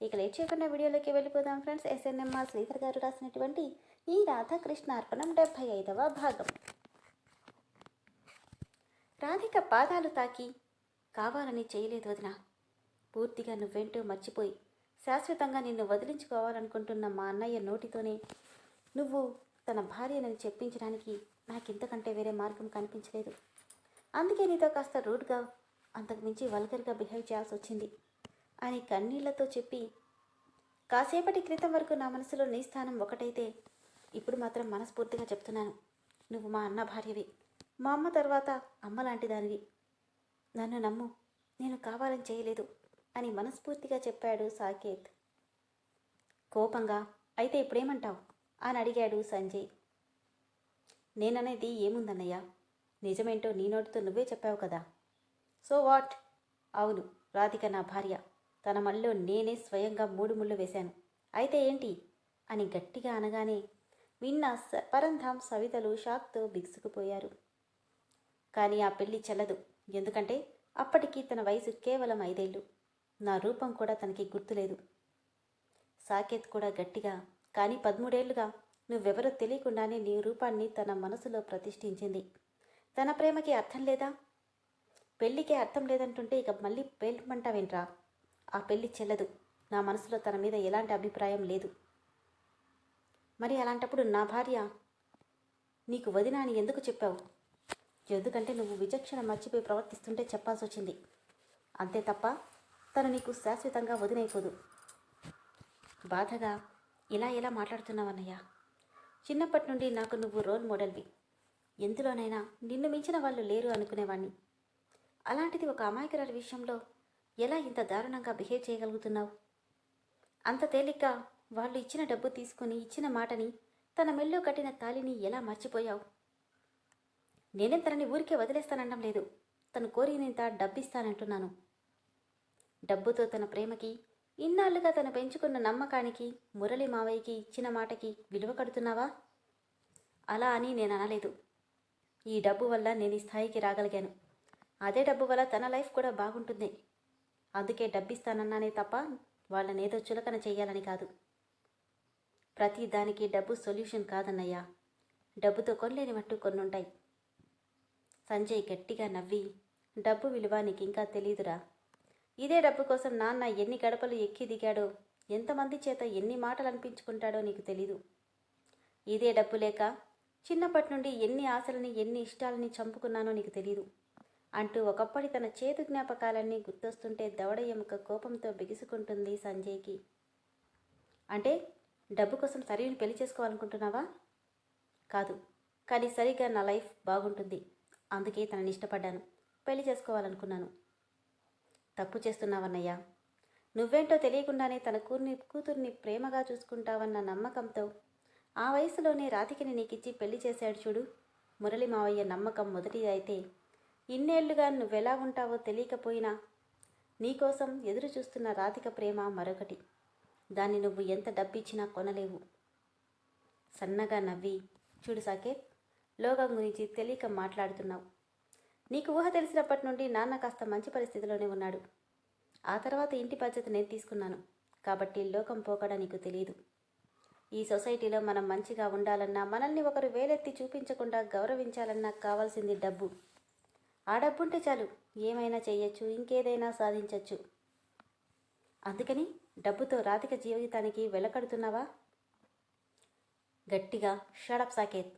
ఇక లేట్ చేయకుండా వీడియోలోకి వెళ్ళిపోదాం ఫ్రెండ్స్. ఎస్ఎన్ఎంఆర్ శ్రీధర్ గారు రాసినటువంటి ఈ రాధాకృష్ణ అర్పణం డెబ్భై ఐదవ భాగం. రాధిక పాదాలు తాకి కావాలని చేయలేదు వదిన. పూర్తిగా నువ్వెంటూ మర్చిపోయి శాశ్వతంగా నిన్ను వదిలించుకోవాలనుకుంటున్న మా అన్నయ్య నోటితోనే నువ్వు తన భార్యనని చెప్పించడానికి నాకింతకంటే వేరే మార్గం కనిపించలేదు. అందుకే నీతో కాస్త రూడ్గా అంతకుమించి వల్గర్గా బిహేవ్ చేయాల్సి వచ్చింది అని కన్నీళ్ళతో చెప్పి కాసేపటి క్రితం వరకు నా మనసులో నీ స్థానం ఒకటైతే ఇప్పుడు మాత్రం మనస్ఫూర్తిగా చెప్తున్నాను. నువ్వు మా అన్న భార్యవి. మా అమ్మ తర్వాత అమ్మ లాంటి దానివి నన్ను నమ్ము. నేను కావాలని చేయలేదు అని మనస్ఫూర్తిగా చెప్పాడు సాకేత్. కోపంగా? అయితే ఇప్పుడేమంటావు? అని అడిగాడు సంజయ్. నేననేది ఏముందన్నయ్య? నిజమేంటో నీ నోటితో నువ్వే చెప్పావు కదా. So what? అవును రాధిక నా భార్య. తన మళ్ళీ నేనే స్వయంగా మూడు ముళ్ళు వేశాను. అయితే ఏంటి? అని గట్టిగా అనగానే విన్న స- పరంధామ్ సవితలు షాక్తో బిగుసుకుపోయారు. కానీ ఆ పెళ్ళి చెల్లదు. ఎందుకంటే అప్పటికి తన వయసు కేవలం ఐదేళ్ళు. నా రూపం కూడా తనకి గుర్తులేదు. సాకేత్ కూడా గట్టిగా కానీ పదమూడేళ్ళుగా నువ్వెవరో తెలియకుండానే నీ రూపాన్ని తన మనసులో ప్రతిష్ఠించింది. తన ప్రేమకి అర్థం లేదా? పెళ్ళికే అర్థం లేదంటుంటే ఇక మళ్ళీ పేల్మంటావేంట్రా? ఆ పెళ్ళి చెల్లదు. నా మనసులో తన మీద ఎలాంటి అభిప్రాయం లేదు. మరి అలాంటప్పుడు నా భార్య నీకు వదిన అని ఎందుకు చెప్పావు? ఎందుకంటే నువ్వు విచక్షణ మర్చిపోయి ప్రవర్తిస్తుంటే చెప్పాల్సి వచ్చింది. అంతే తప్ప తను నీకు శాశ్వతంగా వదినైపోదు. బాధగా ఇలా ఎలా మాట్లాడుతున్నావన్నయ్య చిన్నప్పటి నుండి నాకు నువ్వు రోల్ మోడల్వి. ఎందులోనైనా నిన్ను మించిన వాళ్ళు లేరు అనుకునేవాణ్ణి. అలాంటిది ఒక అమాయకురాలి విషయంలో ఎలా ఇంత దారుణంగా బిహేవ్ చేయగలుగుతున్నావు? అంత తేలిగ్గా వాళ్ళు ఇచ్చిన డబ్బు తీసుకుని ఇచ్చిన మాటని తన మెల్లో కట్టిన తాలిని ఎలా మర్చిపోయావు? నేనేం తనని ఊరికే వదిలేస్తానడం లేదు. తను కోరినంత డబ్బిస్తానంటున్నాను. డబ్బుతో తన ప్రేమకి ఇన్నాళ్ళుగా తను పెంచుకున్న నమ్మకానికి మురళి మావయ్యకి ఇచ్చిన మాటకి విలువ కడుతున్నావా? అలా అని నేను అనలేదు. ఈ డబ్బు వల్ల నేను ఈ స్థాయికి రాగలిగాను. అదే డబ్బు వల్ల తన లైఫ్ కూడా బాగుంటుంది. అందుకే డబ్బిస్తానన్నానే తప్ప వాళ్ళని ఏదో చులకన చెయ్యాలని కాదు. ప్రతి దానికి డబ్బు సొల్యూషన్ కాదన్నయ్యా. డబ్బుతో కొనలేని మట్టు కొన్నుంటాయి. సంజయ్ గట్టిగా నవ్వి డబ్బు విలువ నీకు ఇంకా తెలీదురా. ఇదే డబ్బు కోసం నాన్న ఎన్ని గడపలు ఎక్కి దిగాడో ఎంతమంది చేత ఎన్ని మాటలు అనిపించుకుంటాడో నీకు తెలీదు. ఇదే డబ్బు లేక చిన్నప్పటి నుండి ఎన్ని ఆశలని ఎన్ని ఇష్టాలని చంపుకున్నానో నీకు తెలీదు. అంటూ ఒకప్పటి తన చేతు జ్ఞాపకాలన్నీ గుర్తొస్తుంటే దవడ ఎముక కోపంతో బిగుసుకుంటుంది సంజయ్కి. అంటే డబ్బు కోసం సరైన పెళ్ళి చేసుకోవాలనుకుంటున్నావా? కాదు. కానీ సరిగ్గా నా లైఫ్ బాగుంటుంది. అందుకే తనని ఇష్టపడ్డాను. పెళ్ళి చేసుకోవాలనుకున్నాను. తప్పు చేస్తున్నావన్నయ్యా. నువ్వేంటో తెలియకుండానే తన కూతుర్ని కూతుర్ని ప్రేమగా చూసుకుంటావన్న నమ్మకంతో ఆ వయసులోనే రాతికిని నీకిచ్చి పెళ్ళి చేశాడు చూడు. మురళి మావయ్య నమ్మకం మొదటిది అయితే ఇన్నేళ్ళుగా నువ్వెలా ఉంటావో తెలియకపోయినా నీకోసం ఎదురు చూస్తున్న రాధిక ప్రేమ మరొకటి. దాన్ని నువ్వు ఎంత డబ్బిచ్చినా కొనలేవు. సన్నగా నవ్వి చూడు సాకేత్ లోకం గురించి తెలియక మాట్లాడుతున్నావు. నీకు ఊహ తెలిసినప్పటి నుండి నాన్న కాస్త మంచి పరిస్థితిలోనే ఉన్నాడు. ఆ తర్వాత ఇంటి బాధ్యత నేను తీసుకున్నాను. కాబట్టి లోకం పోకడా నీకు తెలియదు ఈ సొసైటీలో మనం మంచిగా ఉండాలన్నా మనల్ని ఒకరు వేలెత్తి చూపించకుండా గౌరవించాలన్నా కావాల్సింది డబ్బు. ఆ డబ్బుంటే చాలు ఏమైనా చేయొచ్చు ఇంకేదైనా సాధించవచ్చు అందుకని డబ్బుతో రాధిక జీవితానికి వెలకడుతున్నావా? గట్టిగా షడప్ సాకేత్.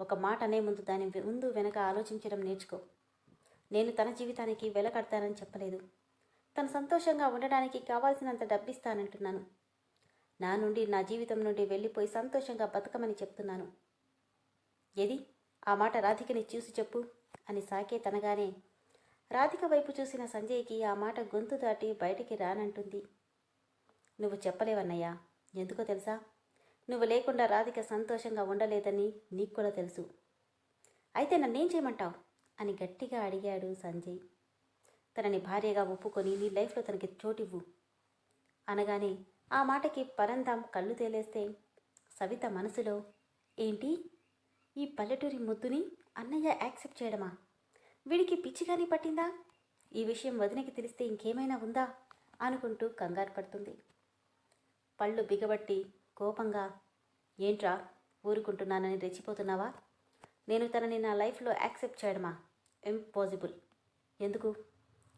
ఒక మాట అనే ముందు దాని ముందు వెనక ఆలోచించడం నేర్చుకో. నేను తన జీవితానికి వెలకడతానని చెప్పలేదు. తను సంతోషంగా ఉండడానికి కావాల్సినంత డబ్బిస్తానంటున్నాను. నా నుండి నా జీవితం నుండి వెళ్ళిపోయి సంతోషంగా బతకమని చెప్తున్నాను. ఏది? ఆ మాట రాధికని చూసి చెప్పు. అని సాకేత్ అనగానే రాధిక వైపు చూసిన సంజయ్కి ఆ మాట గొంతు దాటి బయటికి రానంటుంది. నువ్వు చెప్పలేవన్నయ్యా ఎందుకో తెలుసా? నువ్వు లేకుండా రాధిక సంతోషంగా ఉండలేదని నీకు కూడా తెలుసు. అయితే నన్నేం చేయమంటావు? అని గట్టిగా అడిగాడు సంజయ్. తనని భార్యగా ఒప్పుకొని నీ లైఫ్లో తనకి చోటివ్వు. అనగానే ఆ మాటకి పరంధాం కళ్ళు తేలేస్తే సవిత మనసులో ఏంటి? ఈ పల్లెటూరి ముద్దుని అన్నయ్య యాక్సెప్ట్ చేయడమా? వీడికి పిచ్చిగాని పట్టిందా? ఈ విషయం వదినకి తెలిస్తే ఇంకేమైనా ఉందా? అనుకుంటూ కంగారు పడుతుంది. పళ్ళు బిగబట్టి కోపంగా ఏంట్రా ఊరుకుంటున్నానని రెచ్చిపోతున్నావా? నేను తనని నా లైఫ్లో యాక్సెప్ట్ చేయడమా? ఇంపాసిబుల్. ఎందుకు?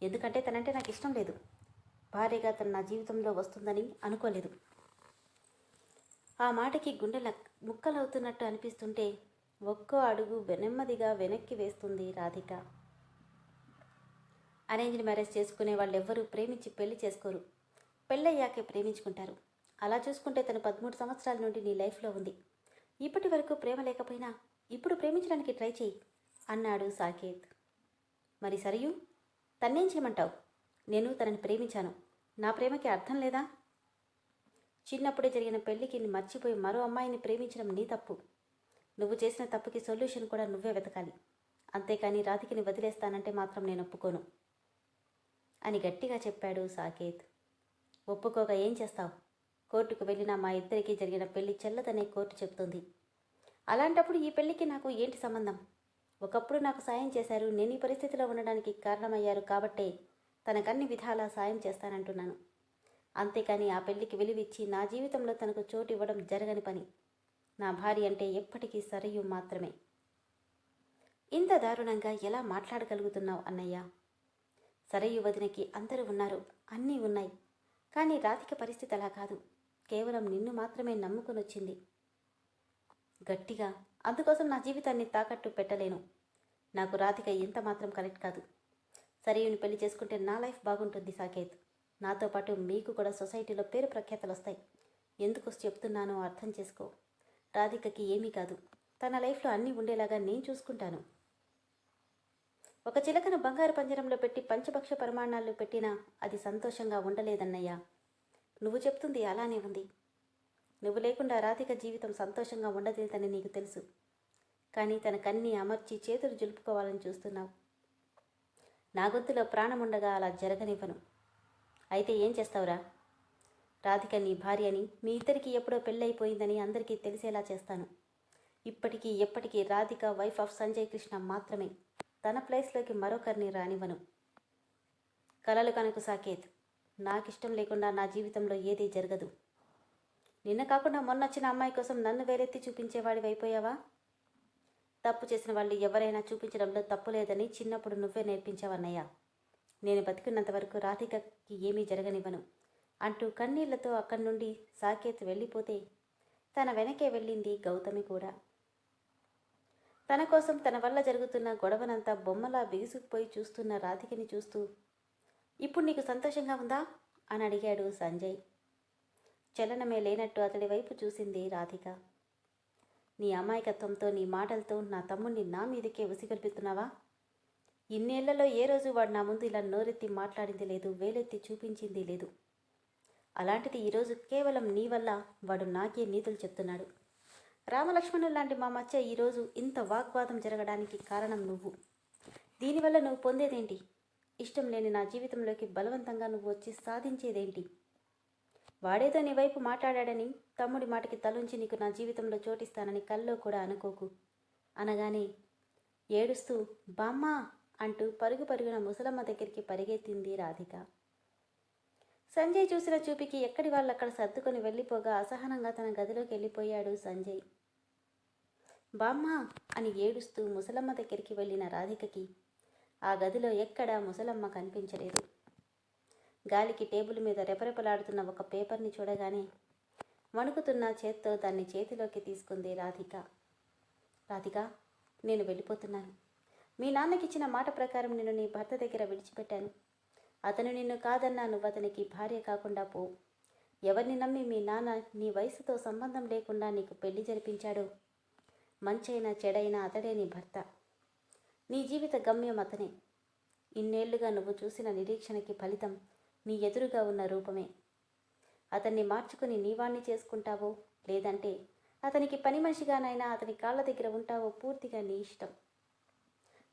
ఎందుకంటే తనంటే నాకు ఇష్టం లేదు. భార్యగా తను నా జీవితంలో వస్తుందని అనుకోలేదు. ఆ మాటకి గుండెల ముక్కలవుతున్నట్టు అనిపిస్తుంటే ఒక్కో అడుగు నెమ్మదిగా వెనక్కి వేస్తుంది రాధిక. అరేంజ్డ్ మ్యారేజ్ చేసుకునే వాళ్ళెవ్వరూ ప్రేమించి పెళ్ళి చేసుకోరు. పెళ్ళయ్యాకే ప్రేమించుకుంటారు. అలా చూసుకుంటే తను పదమూడు సంవత్సరాల నుండి నీ లైఫ్లో ఉంది. ఇప్పటి వరకు ప్రేమ లేకపోయినా ఇప్పుడు ప్రేమించడానికి ట్రై చేయి అన్నాడు సాకేత్. మరి సరియు? తన్నేం చేయమంటావు? నేను తనని ప్రేమించాను. నా ప్రేమకి అర్థం లేదా? చిన్నప్పుడే జరిగిన పెళ్ళికి మర్చిపోయి మరో అమ్మాయిని ప్రేమించడం నీ తప్పు. నువ్వు చేసిన తప్పుకి సొల్యూషన్ కూడా నువ్వే వెతకాలి. అంతేకాని రాధికని వదిలేస్తానంటే మాత్రం నేను ఒప్పుకోను. అని గట్టిగా చెప్పాడు సాకేత్. ఒప్పుకోక ఏం చేస్తావు? కోర్టుకు వెళ్ళిన మా ఇద్దరికి జరిగిన పెళ్ళి చెల్లదనే కోర్టు చెప్తుంది అలాంటప్పుడు ఈ పెళ్ళికి నాకు ఏంటి సంబంధం? ఒకప్పుడు నాకు సాయం చేశారు నేను ఈ పరిస్థితిలో ఉండడానికి కారణమయ్యారు కాబట్టే తనకన్ని విధాలా సాయం చేస్తానంటున్నాను. అంతేకాని ఆ పెళ్ళికి విలువిచ్చి నా జీవితంలో తనకు చోటు ఇవ్వడం జరగని పని. నా భార్య అంటే ఎప్పటికీ సరయు మాత్రమే. ఇంత దారుణంగా ఎలా మాట్లాడగలుగుతున్నావు అన్నయ్య? సరయు వదినకి అందరూ ఉన్నారు అన్నీ ఉన్నాయి. కానీ రాధిక పరిస్థితి అలా కాదు. కేవలం నిన్ను మాత్రమే నమ్ముకొని వచ్చింది గట్టిగా అందుకోసం నా జీవితాన్ని తాకట్టు పెట్టలేను. నాకు రాధిక ఎంత మాత్రం కరెక్ట్ కాదు. సరయుని పెళ్ళి చేసుకుంటే నా లైఫ్ బాగుంటుంది సాకేత్. నాతో పాటు మీకు కూడా సొసైటీలో పేరు ప్రఖ్యాతలు వస్తాయి ఎందుకు చెప్తున్నానో అర్థం చేసుకో. రాధికకి ఏమీ కాదు. తన లైఫ్లో అన్నీ ఉండేలాగా నేను చూసుకుంటాను. ఒక చిలకను బంగారు పంజరంలో పెట్టి పంచభక్ష ప్రమాణాలు పెట్టినా అది సంతోషంగా ఉండలేదన్నయ్యా. నువ్వు చెప్తుంది అలానే ఉంది. నువ్వు లేకుండా రాధిక జీవితం సంతోషంగా ఉండదేదని నీకు తెలుసు. కానీ తన కన్ని అమర్చి చేతులు జులుపుకోవాలని చూస్తున్నావు. నా గొంతులో ప్రాణముండగా అలా జరగనివ్వను. అయితే ఏం చేస్తావురా? రాధిక నీ భార్య అని మీ ఇద్దరికి ఎప్పుడో పెళ్ళైపోయిందని అందరికీ తెలిసేలా చేస్తాను. ఇప్పటికీ ఎప్పటికీ రాధిక వైఫ్ ఆఫ్ సంజయ్ కృష్ణ మాత్రమే. తన ప్లేస్లోకి మరొకరిని రానివ్వను. కలలు కనుక సాకేత్ నాకిష్టం లేకుండా నా జీవితంలో ఏదీ జరగదు. నిన్న కాకుండా మొన్న వచ్చిన అమ్మాయి కోసం నన్ను వేరెత్తి చూపించేవాడివి అయిపోయావా? తప్పు చేసిన వాళ్ళు ఎవరైనా చూపించడంలో తప్పు లేదని చిన్నప్పుడు నువ్వే నేర్పించావన్నయ్యా. నేను బతికున్నంత వరకు రాధికకి ఏమీ జరగనివ్వను. అంటూ కన్నీళ్ళతో అక్కడి నుండి సాకేత్ వెళ్ళిపోతే తన వెనకే వెళ్ళింది గౌతమి కూడా. తన కోసం తన వల్ల జరుగుతున్న గొడవనంతా బొమ్మలా బిగుసుకుపోయి చూస్తున్న రాధికని చూస్తూ ఇప్పుడు నీకు సంతోషంగా ఉందా? అని అడిగాడు సంజయ్. చలనమే లేనట్టు అతడి వైపు చూసింది రాధిక. నీ అమాయకత్వంతో నీ మాటలతో నా తమ్ముణ్ణి నా మీదకే ఉసిగొల్పుతున్నావా ఇన్నేళ్ళలో ఏ రోజు వాడు నా ముందు ఇలా నోరెత్తి మాట్లాడింది లేదు వేలెత్తి చూపించింది లేదు. అలాంటిది ఈరోజు కేవలం నీ వల్ల వాడు నాకే నీతులు చెప్తున్నాడు. రామలక్ష్మణుడు లాంటి మా మధ్య ఈరోజు ఇంత వాగ్వాదం జరగడానికి కారణం నువ్వు. దీనివల్ల నువ్వు పొందేదేంటి? ఇష్టం లేని నా జీవితంలోకి బలవంతంగా నువ్వు వచ్చి సాధించేదేంటి? వాడేదో నీ వైపు మాట్లాడాడని తమ్ముడి మాటకి తలుంచి నీకు నా జీవితంలో చోటిస్తానని కల్లో కూడా అనుకోకు. అనగానే ఏడుస్తూ బామ్మా అంటూ పరుగు పరుగున ముసలమ్మ దగ్గరికి పరిగెత్తింది రాధిక. సంజయ్ చూసిన చూపికి ఎక్కడి వాళ్ళు అక్కడ సర్దుకొని వెళ్ళిపోగా అసహనంగా తన గదిలోకి వెళ్ళిపోయాడు సంజయ్. బామ్మ అని ఏడుస్తూ ముసలమ్మ దగ్గరికి వెళ్ళిన రాధికకి ఆ గదిలో ఎక్కడా ముసలమ్మ కనిపించలేదు. గాలికి టేబుల్ మీద రెపరెపలాడుతున్న ఒక పేపర్ని చూడగానే వణుకుతున్న చేత్తో దాన్ని చేతిలోకి తీసుకుంది రాధిక. రాధిక నేను వెళ్ళిపోతున్నాను. మీ నాన్నకిచ్చిన మాట ప్రకారం నేను నీ భర్త దగ్గర విడిచిపెట్టాను. అతను నిన్ను కాదన్నా నువ్వు అతనికి భార్య కాకుండా పో. ఎవరిని నమ్మి మీ నాన్న నీ వయసుతో సంబంధం లేకుండా నీకు పెళ్ళి జరిపించాడు? మంచైనా చెడైనా అతడే నీ భర్త. నీ జీవిత గమ్యం అతనే. ఇన్నేళ్ళుగా నువ్వు చూసిన నిరీక్షణకి ఫలితం నీ ఎదురుగా ఉన్న రూపమే. అతన్ని మార్చుకుని నీవాణ్ణి చేసుకుంటావో లేదంటే అతనికి పని మనిషిగానైనా అతని కాళ్ళ దగ్గర ఉంటావో పూర్తిగా నీ ఇష్టం.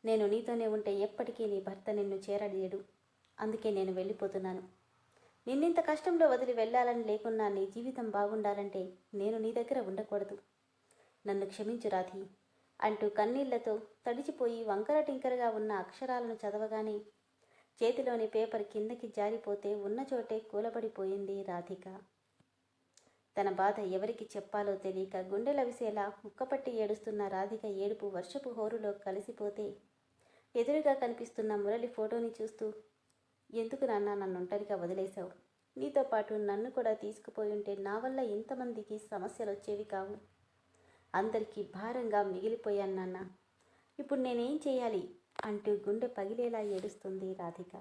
నేను నీతోనే ఉంటే ఎప్పటికీ నీ భర్త నిన్ను చేరలేడు అందుకే నేను వెళ్ళిపోతున్నాను. నిన్నింత కష్టంలో వదిలి వెళ్ళాలని లేకున్నా నీ జీవితం బాగుండాలంటే నేను నీ దగ్గర ఉండకూడదు. నన్ను క్షమించు రాధి అంటూ కన్నీళ్ళతో తడిచిపోయి వంకర టింకరగా ఉన్న అక్షరాలను చదవగానే చేతిలోని పేపర్ కిందకి జారిపోతే ఉన్న చోటే కూలబడిపోయింది రాధిక. తన బాధ ఎవరికి చెప్పాలో తెలియక గుండెలవిసేలా ముక్కపట్టి ఏడుస్తున్న రాధిక ఏడుపు వర్షపు హోరులో కలిసిపోతే ఎదురుగా కనిపిస్తున్న మురళి ఫోటోని చూస్తూ ఎందుకు నాన్న నన్ను ఒంటరిగా వదిలేశావు? నీతో పాటు నన్ను కూడా తీసుకుపోయి ఉంటే నా వల్ల ఇంతమందికి సమస్యలు వచ్చేవి కావు. అందరికీ భారంగా మిగిలిపోయాను నాన్న. ఇప్పుడు నేనేం చేయాలి? అంటూ గుండె పగిలేలా ఏడుస్తుంది రాధిక.